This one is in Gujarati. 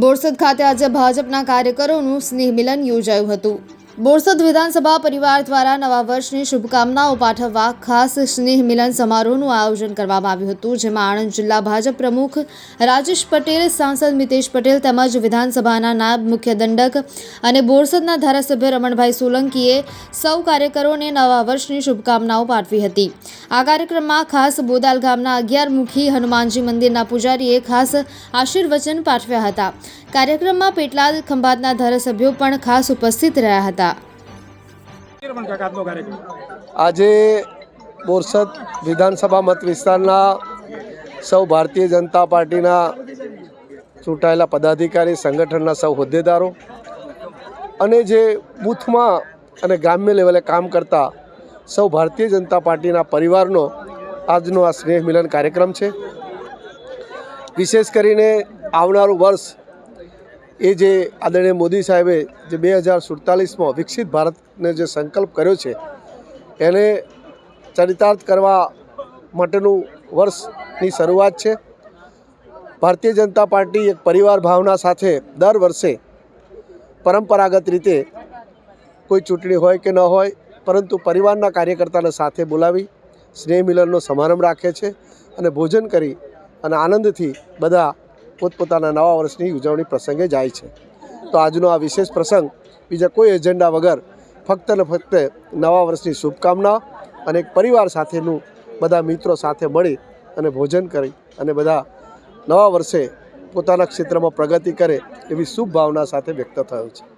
બોરસદ ખાતે આજે ભાજપના કાર્યકરોનું સ્નેહ મિલન યોજાયું હતું. બોરસદ વિધાનસભા પરિવાર દ્વારા નવા વર્ષની શુભકામનાઓ પાઠવવા ખાસ સ્નેહ મિલન સમારોહનું આયોજન કરવામાં આવ્યું હતું, જેમાં આણંદ જિલ્લા ભાજપ પ્રમુખ રાજેશ પટેલ, સાંસદ મિતેશ પટેલ તેમજ વિધાનસભાના નાયબ મુખ્ય દંડક અને બોરસદના ધારાસભ્ય રમણભાઈ સોલંકીએ સૌ કાર્યકરોને નવા વર્ષની શુભકામનાઓ પાઠવી હતી. આ કાર્યક્રમમાં ખાસ બોદાલ ગામના અગિયાર મુખી હનુમાનજી મંદિરના પૂજારીએ ખાસ આશીર્વચન પાઠવ્યા હતા. કાર્યક્રમમાં પેટલાદ ખંભાતના ધારાસભ્યો પણ ખાસ ઉપસ્થિત રહ્યા હતા. આજે બોરસદ વિધાનસભા મત વિસ્તારના સૌ ભારતીય જનતા પાર્ટીના ચૂંટાયેલા પદાધિકારી, સંગઠનના સૌ હોદ્દેદારો અને જે બૂથમાં અને ગ્રામ્ય લેવલે કામ કરતા સૌ ભારતીય જનતા પાર્ટીના પરિવારનો આજનો આ સ્નેહ મિલન કાર્યક્રમ છે. વિશેષ કરીને આવનારું વર્ષ એ જે આદરણીય મોદી સાહેબે જે બે હજાર સુડતાલીસમાં વિકસિત ભારતને જે સંકલ્પ કર્યો છે, એને ચરિતાર્થ કરવા માટેનું વર્ષની શરૂઆત છે. ભારતીય જનતા પાર્ટી એક પરિવાર ભાવના સાથે દર વર્ષે પરંપરાગત રીતે કોઈ ચૂંટણી હોય કે ન હોય, પરંતુ પરિવારના કાર્યકર્તાને સાથે બોલાવી, સ્નેહ મિલનનો સમારંભ રાખે છે અને ભોજન કરી અને આનંદથી બધા પોતપોતાના નવા વર્ષની ઉજવણી પ્રસંગે જાય છે. તો આજનો આ વિશેષ પ્રસંગ બીજા કોઈ એજન્ડા વગર ફક્ત ને ફક્ત નવા વર્ષની શુભકામના અને એક પરિવાર સાથેનું બધા મિત્રો સાથે મળી અને ભોજન કરી અને બધા નવા વર્ષે પોતાના ક્ષેત્રમાં પ્રગતિ કરે એવી શુભ ભાવના સાથે વ્યક્ત થયો છે.